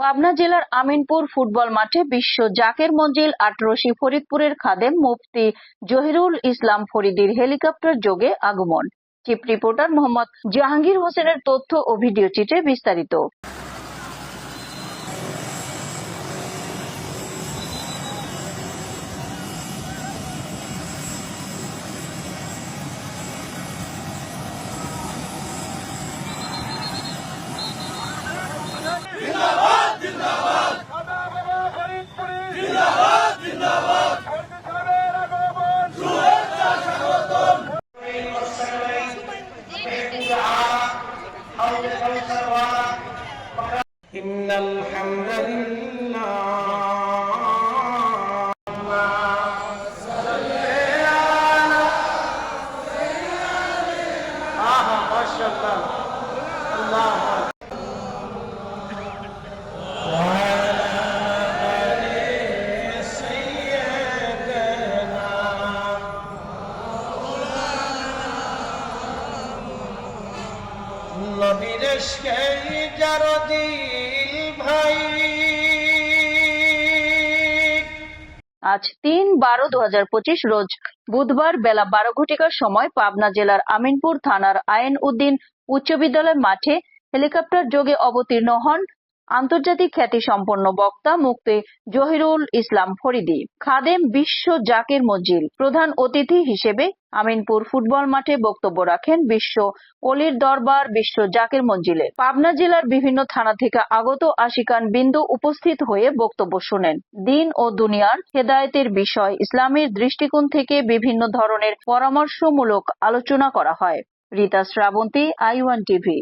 পাবনা জেলার আমিনপুর ফুটবল মাঠে বিশ্ব জাকের মঞ্জিল আটরশি ফরিদপুরের খাদেম মুফতি জহিরুল ইসলাম ফরিদির হেলিকপ্টার যোগে আগমন। চিফ রিপোর্টার মোহাম্মদ জাহাঙ্গীর হোসেনের তথ্য ও ভিডিও চিত্রে বিস্তারিত। إن الحمد لله آها ما شاء الله الله وعلى آل سيدنا নবীর সেই যার দিল ভাই আজ তিন বারো দু হাজার পঁচিশ রোজ বুধবার বেলা বারো ঘটিকার সময় পাবনা জেলার আমিনপুর থানার আইন উদ্দিন উচ্চ বিদ্যালয় মাঠে হেলিকপ্টার যোগে অবতীর্ণ হন আন্তর্জাতিক খ্যাতি সম্পন্ন বক্তা মুক্তি জহিরুল ইসলাম ফরিদি। খাদেম বিশ্ব জাকের মঞ্জিল প্রধান অতিথি হিসেবে আমিনপুর ফুটবল মাঠে বক্তব্য রাখেন বিশ্ব অলির দরবার বিশ্ব জাকের মঞ্জিলে পাবনা জেলার বিভিন্ন থানা থেকে আগত আশিকান বিন্দু উপস্থিত হয়ে বক্তব্য শোনেন। দিন ও দুনিয়ার হেদায়তের বিষয়, ইসলামের দৃষ্টিকোণ থেকে বিভিন্ন ধরনের পরামর্শমূলক আলোচনা করা হয়। Rita Srabanti I one TV.